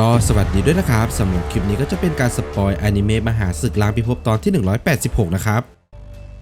ก็สวัสดีด้วยนะครับสำหรับคลิปนี้ก็จะเป็นการสปอยอนิเมะมหาศึกล้างพิภพตอนที่ 186 นะครับ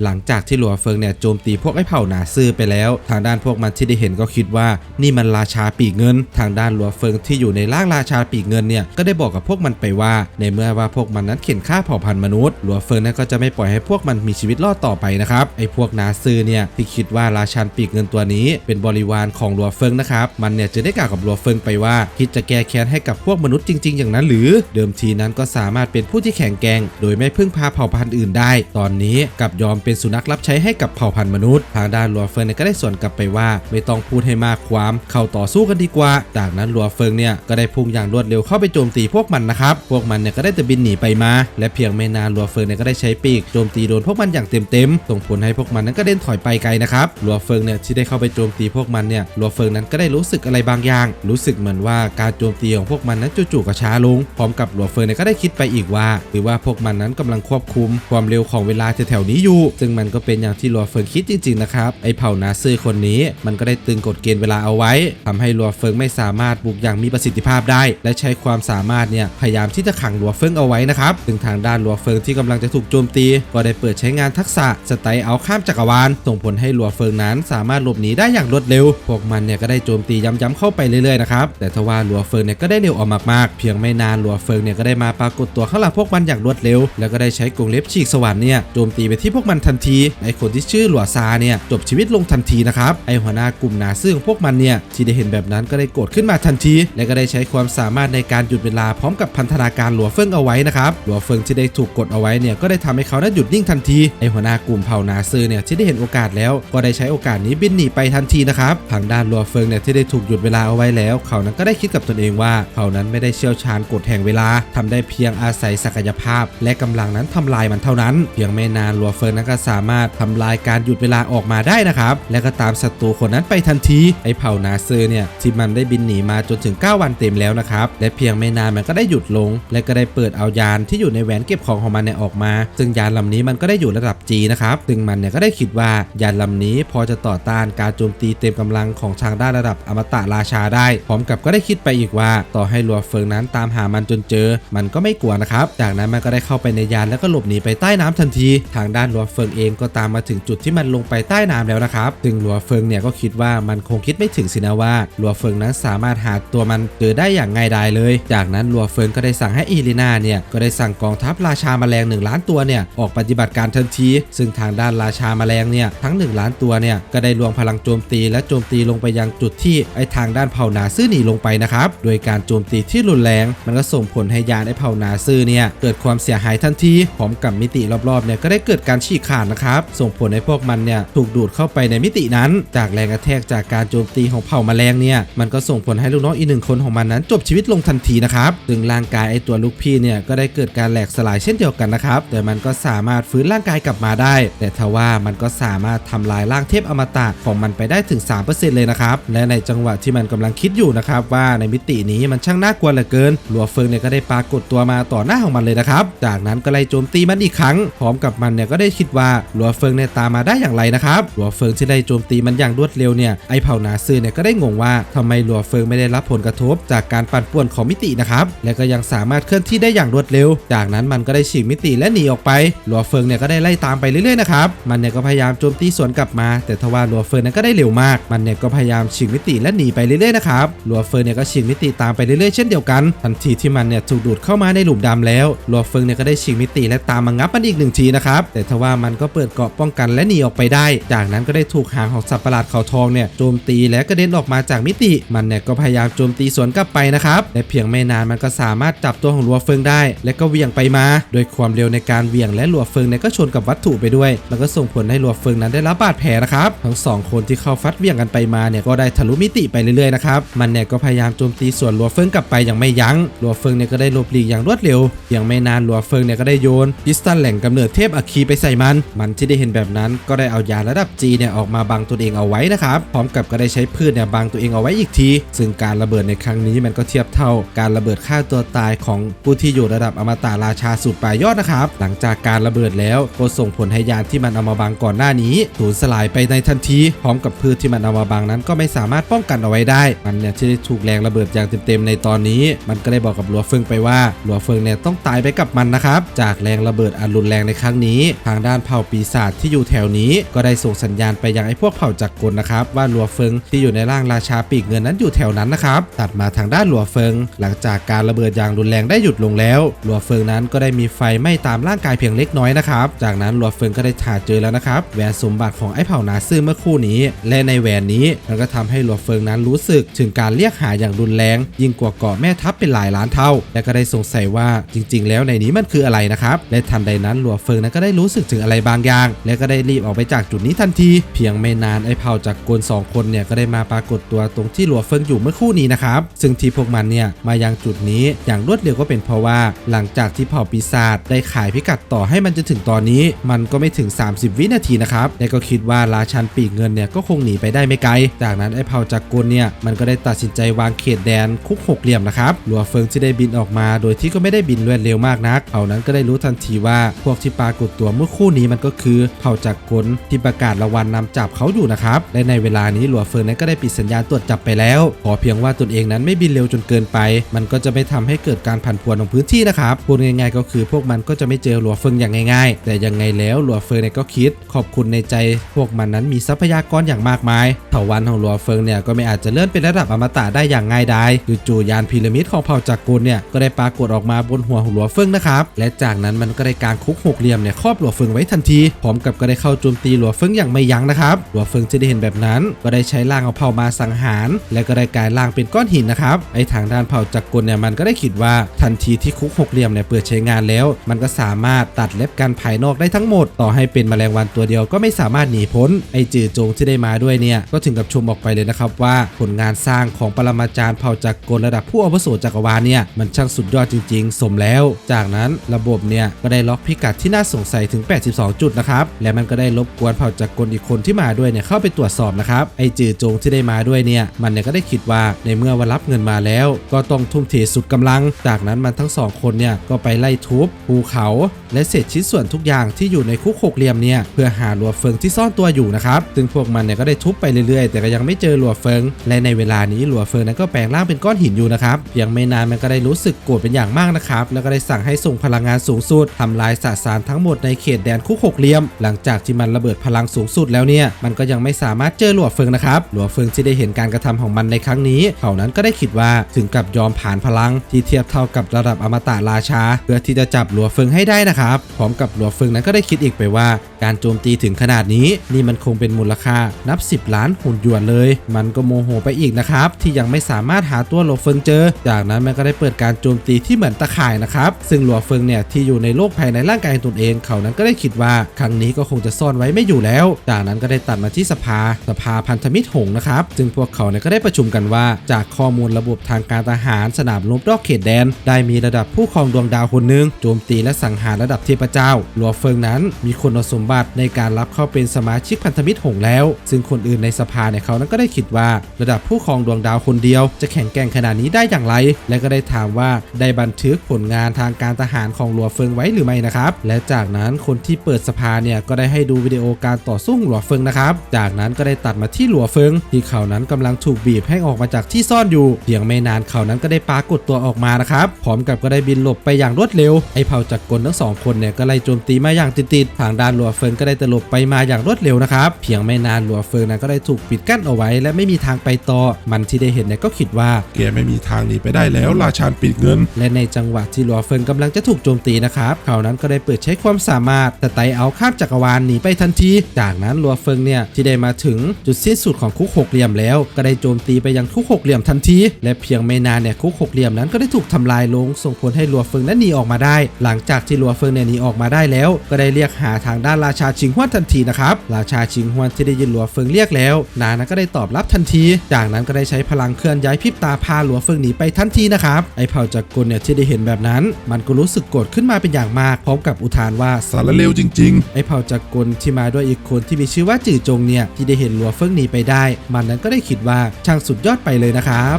หลังจากที่หลัวเฟิงเนี่ยโจมตีพวกไอ้เผ่าหนาซื่อไปแล้ว ทางด้านพวกมันที่ได้เห็นก็คิดว่า นี่มันราชาปีกเงิน ทางด้านหลัวเฟิงที่อยู่ในร่างราชาปีกเงินเนี่ยก็ได้บอกกับพวกมันไปว่า ในเมื่อว่าพวกมันนั้นเข็นฆ่าเผ่าพันธุ์มนุษย์หลัวเฟิงนั้นก็จะไม่ปล่อยให้พวกมันมีชีวิตรอดต่อไปนะครับไอ้พวกนาซื่อเนี่ยที่คิดว่าราชาปีกเงินตัวนี้ เป็นบริวารของหลัวเฟิงนะครับมันเนี่ยจะได้กล่าวกับหลัวเฟิงไปว่าคิดจะแก้แค้นให้กับพวกมนุษย์จริง ๆ อย่างนั้นหรือ เดิมทีนั้นก็สามารถเป็นผู้ที่แข็งแกร่งโดยไม่พึ่งพาเผ่าพันธุ์อื่นได้ ตอนนี้กับยอมเป็นสุนัขรับใช้ให้กับเผ่าพันธุ์มนุษย์ ทางด้านลัวเฟิงเนี่ยก็ได้ส่วนกลับไปว่า ไม่ต้องพูดให้มากความ เข้าต่อสู้กันดีกว่า จากนั้นลัวเฟิงเนี่ยก็ได้พุ่งอย่างรวดเร็วเข้าไปโจมตีพวกมันนะครับ พวกมันเนี่ยก็ได้แต่บินหนีไปมา และเพียงไม่นานลัวเฟิงเนี่ยก็ได้ใช้ปีกโจมตีโดนพวกมันอย่างเต็มๆส่งผลให้พวกมันนั้นก็เด่นถอยไปไกลนะครับลัวเฟิงเนี่ยที่ได้เข้าไปโจมตีพวกมันเนี่ยลัวเฟิงนั้นก็ได้รู้สึกอะไรบางอย่าง รู้สึกเหมือนว่าการโจมตีของพวกมันนั้นจู่ๆก็ช้าลง พร้อมกับลัวเฟิงเนี่ยก็ได้คิดไปอีกว่า หรือว่าพวกมันนั้นกำลังควบคุมความเร็วของเวลาแถวๆนี้อยู่ซึ่งมันก็เป็นอย่างที่ลัวเฟิงคิดจริงๆนะครับไอ้เผ่านาซื่อคนนี้มันก็ได้ตึงกฎเกณฑ์เวลาเอาไว้ทำให้ลัวเฟิงไม่สามารถบุกอย่างมีประสิทธิภาพได้ และใช้ความสามารถเนี่ยพยายามที่จะขังลัวเฟิงเอาไว้นะครับซึ่งทางด้านลัวเฟิงที่กำลังจะถูกโจมตี ก็ได้เปิดใช้งานทักษะสไตล์เอาข้ามจักรวาลส่งผลให้ลัวเฟิงนั้นสามารถหลบหนีได้อย่างรวดเร็ว พวกมันเนี่ยก็ได้โจมตีย้ำๆเข้าไปเรื่อยๆนะครับแต่ทว่าลัวเฟิงเนี่ยก็ได้เร็วออกมากๆ เพียงไม่นานลัวเฟิงเนี่ยก็ได้มาปรากฏตัวข้างหลังพวกมันอย่างรวดเร็ว แล้วก็ได้ใช้กรงเล็บฉีกสวรรค์เนี่ยโจมตีไปที่พวกมันทันทีไอคนที่ชื่อหลัวซาเนี่ยจบชีวิตลงทันทีนะครับไอหัวหน้ากลุ่มนาซื่อของพวกมันเนี่ยที่ได้เห็นแบบนั้นก็ได้โกรธขึ้นมาทันที และก็ได้ใช้ความสามารถในการหยุดเวลาพร้อมกับพันธนาการหลัวเฟิงเอาไว้นะครับหลัวเฟิงที่ได้ถูกกดเอาไว้เนี่ยก็ได้ทำให้เขานั้นหยุดนิ่งทันทีไอหัวหน้ากลุ่มเผ่านาซื่อเนี่ยที่ได้เห็นโอกาสแล้วก็ได้ใช้โอกาสนี้บินหนีไปทันทีนะครับทางด้านหลัวเฟิงเนี่ยที่ได้ถูกหยุดเวลาเอาไว้แล้ว เขานั้นก็ได้คิดกับตนเองว่าเขานั้นไม่ได้เชี่ยวชาญกฎแห่งเวลาทำได้เพียงอาศัยศักยภาพ และกำลังนั้นทำลายมันเท่านั้นเพียงไม่นานหลัวเฟิงนั้นก็สามารถทำลายการหยุดเวลาออกมาได้นะครับ และก็ตามศัตรูคนนั้นไปทันที ไอเผ่านาเซอร์เนี่ยที่มันได้บินหนีมาจนถึง 9 วันเต็มแล้วนะครับ และเพียงไม่นานมันก็ได้หยุดลง และก็ได้เปิดเอายานที่อยู่ในแหวนเก็บของของมันเนี่ยออกมา ซึ่งยานลำนี้มันก็ได้อยู่ระดับ G นะครับ ซึ่งมันเนี่ยก็ได้คิดว่ายานลำนี้พอจะต่อต้านการโจมตีเต็มกำลังของทางด้านระดับอมตะราชาได้ พร้อมกับก็ได้คิดไปอีกว่า ต่อให้ลัวเฟิงนั้นตามหามันจนเจอ มันก็ไม่กลัวนะครับ จากนั้นมันก็ได้เข้าไปในยานแล้วก็หลบหนีไปใต้น้ำทันที ทางด้านลัวเฟิงเองก็ตามมาถึงจุดที่มันลงไปใต้น้ำแล้วนะครับซึ่งหลัวเฟิงเนี่ยก็คิดว่ามันคงคิดไม่ถึงสินะว่าหลัวเฟิงนั้นสามารถหาตัวมันเจอได้อย่างง่ายดายเลย จากนั้นหลัวเฟิงก็ได้สั่งให้อีลีนาเนี่ยก็ได้สั่งกองทัพราชาแมลงหนึ่งล้านตัวเนี่ยออกปฏิบัติการทันที ซึ่งทางด้านราชาแมลงเนี่ยทั้ง 1 ล้านตัวเนี่ยก็ได้รวมพลังโจมตีและโจมตีลงไปยังจุดที่ไอทางด้านเผ่านาซื่อหนีลงไปนะครับโดยการโจมตีที่รุนแรง มันก็ส่งผลให้ยานไอเผ่านาซื่อเนี่ยเกิดความเสียหายทันทีพร้อมกับมิติรอบๆเนี่ยก็ได้เกิดการฉีกขาดนะครับ ส่งผลให้พวกมันเนี่ยถูกดูดเข้าไปในมิตินั้น จากแรงกระแทกจากการโจมตีของเผ่าแมลงเนี่ยมันก็ส่งผลให้ลูกน้องอีกหนึ่งคนของมันนั้น จบชีวิตลงทันทีนะครับซึ่งร่างกายไอตัวลูกพี่เนี่ยก็ได้เกิดการแหลกสลายเช่นเดียวกันนะครับแต่มันก็สามารถฟื้นร่างกายกลับมาได้ แต่ทว่ามันก็สามารถทำลายร่างเทพอมตะของมันไปได้ถึง 3%เลยนะครับและในจังหวะที่มันกำลังคิดอยู่นะครับว่าในมิตินี้มันช่างน่ากลัวเหลือเกินหลัวเฟิงเนี่ยก็ได้ปรากฏตัวมาต่อหน้าของมันเลยนะครับจากนั้นก็ไล่โจมตีมันอีกครั้งพร้อมกับมันเนี่ยก็ได้คิดว่าหลัวเฟิงเนี่ยตามมาได้อย่างไรนะครับหลัวเฟิงที่ได้โจมตีมันอย่างรวดเร็วเนี่ยไอเผ่านาซื่อเนี่ยก็ได้งงว่าทำไมหลัวเฟิงไม่ได้รับผลกระทบจากการปั่นป่วนของมิตินะครับและก็ยังสามารถเคลื่อนที่ได้อย่างรวดเร็ว จากนั้นมันก็ได้ฉีกมิติและหนีออกไปหลัวเฟิงเนี่ยก็ได้ไล่ตามไปเรื่อยๆนะครับมันเนี่ยก็พยายามโจมตีสวนกลับมา แต่ทว่าหลัวเฟิงนั้นก็ได้เร็วมาก มันเนี่ยก็พยายามฉีกมิติและหนีไปเรื่อยๆนะครับหลัวเฟิงเนี่ยก็ฉีกมิติตามไปเรื่อยๆเช่นเดียวกัน ทันทีที่มันเนี่ยถูกดูดเข้ามาในหลุมดำแล้วหลัวเฟิงเนี่ยก็ได้ฉีกมิติและตามมางับมันอีกหนึ่งทีนะครับแต่ทว่ามันก็เปิดเกราะป้องกันและหนีออกไปได้ จากนั้นก็ได้ถูกหางของสัตว์ประหลาดเขาทองเนี่ยโจมตีและกระเด็นออกมาจากมิติ มันเนี่ยก็พยายามโจมตีสวนกลับไปนะครับและเพียงไม่นานมันก็สามารถจับตัวของลัวเฟิงได้ และก็เหวี่ยงไปมา โดยความเร็วในการเหวี่ยงและลัวเฟิงเนี่ยก็ชนกับวัตถุไปด้วย มันก็ส่งผลให้ลัวเฟิงนั้นได้รับบาดแผลนะครับทั้งสองคนที่เข้าฟัดเหวี่ยงกันไปมาเนี่ยก็ได้ทะลุมิติไปเรื่อยๆนะครับมันเนี่ยก็พยายามโจมตีส่วนลัวเฟิงกลับไปอย่างไม่ยั้งลัวเฟิงเนี่ยก็ได้หลบหลีกอย่างรวดเร็วเพียงไม่นานลัวเฟิงเนี่ยก็ได้โยนพิสตันแหล่งกำเนิดเทพอัคคีไปใส่มันมันที่ได้เห็นแบบนั้นก็ได้เอายาระดับ G เนี่ยออกมาบังตัวเองเอาไว้นะครับ พร้อมกับก็ได้ใช้พืชเนี่ยบังตัวเองเอาไว้อีกที ซึ่งการระเบิดในครั้งนี้มันก็เทียบเท่าการระเบิดฆ่าตัวตายของผู้ที่อยู่ระดับอมตะราชาสุดปลายยอดนะครับ หลังจากการระเบิดแล้วก็ส่งผลให้ยานที่มันเอามาบังก่อนหน้านี้สูญสลายไปในทันที พร้อมกับพืชที่มันเอามาบังนั้นก็ไม่สามารถป้องกันเอาไว้ได้ มันเนี่ยที่ได้ถูกแรงระเบิดอย่างเต็มๆในตอนนี้ มันก็ได้บอกกับหลัวเฟิงไปว่าหลัวเฟิงเนี่ยต้องตายไปกับมันนะครับ จากแรงระเบิดอันรุนแรงในครั้งนี้ ทางด้านเผ่าปีศาจที่อยู่แถวนี้ ก็ได้ส่งสัญญาณไปยังไอ้พวกเผ่าจักรกลนะครับว่าหลัวเฟิงที่อยู่ในร่างราชาปีกเงินนั้นอยู่แถวนั้นนะครับตัดมาทางด้านหลัวเฟิง หลังจากการระเบิดอย่างรุนแรงได้หยุดลงแล้วหลัวเฟิงนั้นก็ได้มีไฟไหม้ตามร่างกายเพียงเล็กน้อยนะครับจากนั้นหลัวเฟิงก็ได้หาเจอแล้วนะครับแหวนสมบัติของไอ้เผ่านาซื่อเมื่อคู่นี้ และในแหวนนี้มันก็ทำให้หลัวเฟิงนั้นรู้สึกถึงการเรียกหาอย่างรุนแรง ยิ่งกว่าเกาะแม่ทัพเป็นหลายล้านเท่า และก็ได้สงสัยว่าจริง ๆ แล้วในนี้มันคืออะไรนะครับและทันใดนั้นหลัวเฟิงนั้นก็ได้รู้สึกถึงอะไรบางอย่าง และก็ได้รีบออกไปจากจุดนี้ทันที เพียงไม่นานไอ้เผ่าจากกลสองคนเนี่ยก็ได้มาปรากฏตัวตรงที่หลัวเฟิงอยู่เมื่อคู่นี้นะครับ ซึ่งที่พวกมันเนี่ยมายังจุดนี้อย่างรวดเร็วก็เป็นเพราะว่า หลังจากที่เผ่าปีศาจได้ขายพิกัดต่อให้มันจนถึงตอนนี้ มันก็ไม่ถึง 30 วินาทีนะครับและก็คิดว่าราชันปีกเงินเนี่ยก็คงหนีไปได้ไม่ไกล จากนั้นไอ้เผ่าจากกลเนี่ยมันก็ได้ตัดสินใจวางเขตแดนคุกหกเหลี่ยมนะครับหลัวเฟิงที่ได้บินออกมา โดยที่ก็ไม่ได้บินรวดเร็วมากนัก เผ่านั้นก็ได้รู้ทันทีว่าพวกที่ปรากฏตัวเมื่อคู่นี้มันก็คือเผ่าจากกลที่ประกาศรางวัลนำจับเขาอยู่นะครับ และในเวลานี้หลัวเฟิงนั้นก็ได้ปิดสัญญาณตรวจจับไปแล้ว ขอเพียงว่าตนเองนั้นไม่บินเร็วจนเกินไป มันก็จะไม่ทำให้เกิดการผันผวนของพื้นที่นะครับพูดง่ายๆ ก็คือพวกมันก็จะไม่เจอหลัวเฟิงอย่างง่ายๆ แต่ยังไงแล้วหลัวเฟิงเนี่ยก็คิด ขอบคุณในใจ พวกมันนั้นมีทรัพยากรอย่างมากมายเถาวันของหลัวเฟิงเนี่ยก็ไม่อาจจะเลื่อนเป็นระดับอมตะได้อย่างง่ายดายจู่ๆยานพีระมิดของเผ่าจักรกลเนี่ยก็ได้ปรากฏออกมาบนหัวของหลัวเฟิงนะครับและจากนั้นมันก็ได้กางคุกหกเหลี่ยมเนี่ยครอบหลัวเฟิงไว้ทนที พร้อมกับก็ได้เข้าโจมตีหลัวเฟิงอย่างไม่ยั้งนะครับหลัวเฟิงจะได้เห็นแบบนั้น ก็ได้ใช้ร่างเอาเผ่ามาสังหาร และก็ได้กลายร่างเป็นก้อนหินนะครับไอ้ทางด้านเผ่าจักรกลเนี่ยมันก็ได้คิดว่าทันทีที่คุกหกเหลี่ยมเนี่ยเปิดใช้งานแล้ว มันก็สามารถตัดเล็บกันภายนอกได้ทั้งหมด ต่อให้เป็นแมลงวันตัวเดียวก็ไม่สามารถหนีพ้นไอ้จือจงที่ได้มาด้วยเนี่ยก็ถึงกับชมออกไปเลยนะครับว่าผลงานสร้างของปรมาจารย์เผ่าจักรกลระดับผู้อาวุโสจักรวาลเนี่ยมันช่างสุดยอดจริง ๆ สมแล้ว จากนั้นระบบเนี่ยก็ได้ล็อกพิกัดที่น่าสงสัยถึง 82จุดนะครับ และมันก็ได้รบกวนเผ่าจักรกลอีกคนที่มาด้วยเนี่ยเข้าไปตรวจสอบนะครับไอจือจงที่ได้มาด้วยเนี่ยมันเนี่ยก็ได้คิดว่าในเมื่อวันรับเงินมาแล้ว ก็ต้องทุ่มเทสุดกำลัง จากนั้นมันทั้งสองคนเนี่ยก็ไปไล่ทุบภูเขาและเศษชิ้นส่วนทุกอย่างที่อยู่ในคุกหกเหลี่ยมเนี่ยเพื่อหาหลัวเฟิงที่ซ่อนตัวอยู่นะครับซึ่งพวกมันเนี่ยก็ได้ทุบไปเรื่อยๆ แต่ก็ยังไม่เจอหลัวเฟิง และในเวลานี้หลัวเฟิงนั้นก็แปลงร่างเป็นก้อนหินอยู่นะครับเพียงไม่นานมันก็ได้รู้สึกโกรธเป็นอย่างมากนะครับแล้วก็ได้สั่งให้ส่งพลังงานสูงสุดทำลายสสารทั้งหมดในเขตแดนคุกหกเหลี่ยม หลังจากที่มันระเบิดพลังสูงสุดแล้วเนี่ย มันก็ยังไม่สามารถเจอหลัวเฟิงนะครับ หลัวเฟิงที่ได้เห็นการกระทำของมันในครั้งนี้ เขานั้นก็ได้คิดว่าถึงกับยอมผ่านพลังที่เทียบเท่ากับระดับอมตะราชา เพื่อที่จะจับหลัวเฟิงให้ได้นะครับ พร้อมกับหลัวเฟิงนั้นก็ได้คิดอีกไปว่า การโจมตีถึงขนาดนี้นี่มันคงเป็นมูลค่านับ 10 ล้านหุ่นยวนเลย มันก็โมโหไปอีกนะครับที่ยังไม่สามารถหาตัวหลัวเฟิงเจอ จากนั้นมันก็ได้เปิดการโจมตีที่เหมือนตะข่ายนะครับซึ่งหลัวเฟิงเนี่ยที่อยู่ในโลกภายในร่างกายของตนเอง เขานั้นก็ได้คิดว่าครั้งนี้ก็คงจะซ่อนไว้ไม่อยู่แล้ว จากนั้นก็ได้ตัดมาที่สภาสภาพันธมิตรหงนะครับซึ่งพวกเขาเนี่ยก็ได้ประชุมกันว่า จากข้อมูลระบบทางการทหารสนามรบรอบเขตแดน ได้มีระดับผู้ครองดวงดาวคนหนึ่งโจมตีและสังหารระดับเทพเจ้าหลัวเฟิงนั้น มีคุณสมบัติในการรับเข้าเป็นสมาชิกพันธมิตรหงแล้ว ซึ่งคนอื่นในสภาเนี่ยเขานั้นก็ได้คิดว่า ระดับผู้ครองดวงดาวคนเดียว จะแข็งแกร่งขนาดนี้ได้อย่างไร และก็ได้ถามว่าได้บันทึกผลงานทางการทหารของหลัวเฟิงไว้หรือไม่นะครับและจากนั้นคนที่เปิดสภาเนี่ยก็ได้ให้ดูวิดีโอการต่อสู้ของหลัวเฟิงนะครับ จากนั้นก็ได้ตัดมาที่หลัวเฟิงที่เขานั้นกำลังถูกบีบให้ออกมาจากที่ซ่อนอยู่เพียงไม่นานเขานั้นก็ได้ปรากฏตัวออกมานะครับพร้อมกับก็ได้บินหลบไปอย่างรวดเร็วไอ้เผ่าจักรกลทั้งสองคนเนี่ยก็ไล่โจมตีมาอย่างติดๆทางด้านหลัวเฟิงก็ได้ตลบไปมาอย่างรวดเร็วนะครับเพียงไม่นานหลัวเฟิงนั้นก็ได้ถูกปิดกั้นเอาไว้ และไม่มีทางไปต่อ มันที่ได้เห็นเนี่ยก็คิดว่าแกไม่มีทางหนีไปได้แล้วราชานปีกเงิน และในจังหวะที่หลัวเฟิงกำลังจะถูกโจมตีนะครับเขานั้นก็ได้เปิดใช้ความสามารถแต่ไตเอาข้ามจักรวาลหนีไปทันที จากนั้นลัวเฟิงเนี่ยที่ได้มาถึงจุดสิ้นสุดของคุกหกเหลี่ยมแล้ว ก็ได้โจมตีไปยังคุกหกเหลี่ยมทันที และเพียงไม่นานเนี่ยคุกหกเหลี่ยมนั้นก็ได้ถูกทำลายลง ส่งผลให้ลัวเฟิงนั้นหนีออกมาได้ หลังจากที่ลัวเฟิงเนี่ยหนีออกมาได้แล้ว ก็ได้เรียกหาทางด้านราชาชิงฮวนทันทีนะครับราชาชิงฮวนที่ได้ยินลัวเฟิงเรียกแล้ว นานั้นก็ได้ตอบรับทันที จากนั้นก็ได้ใช้พลังเคลื่อนย้ายพริบตาพาลัวเฟิงหนีไปทันทีนะครับไอเผ่าจักรกลเนี่ยที่ได้เห็นแบบนั้น มันก็รู้สึกโกรธขึ้นมาเป็นอย่างมากพร้อมกับอุทานว่าสารเลวจริงไอ้เผ่าจักรกลที่มาด้วยอีกคนที่มีชื่อว่าจื่อจงเนี่ยที่ได้เห็นหลัวเฟิงหนีไปได้ มันนั้นก็ได้คิดว่าช่างสุดยอดไปเลยนะครับ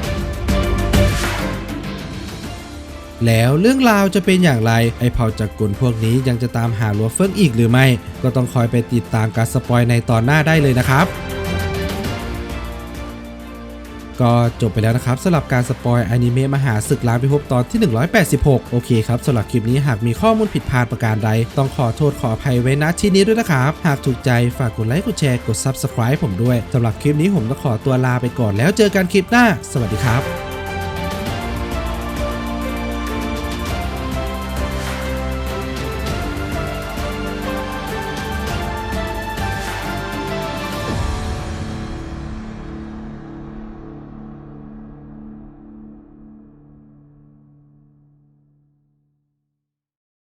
แล้วเรื่องราวจะเป็นอย่างไร ไอ้เผ่าจักรกลพวกนี้ยังจะตามหาลัวเฟิงอีกหรือไม่ ก็ต้องคอยไปติดตามการสปอยในตอนหน้าได้เลยนะครับ ก็จบไปแล้วนะครับสำหรับการสปอยอนิเมะมหาศึกล้างพิภพตอนที่ 186 โอเคครับสำหรับคลิปนี้หากมีข้อมูลผิดพลาดประการใด ต้องขอโทษขออภัยไว้ณที่นี้ด้วยนะครับ หากถูกใจฝากกดไลค์กดแชร์กด Subscribe ผมด้วยสำหรับคลิปนี้ผมต้องขอตัวลาไปก่อนแล้วเจอกันคลิปหน้า สวัสดีครับ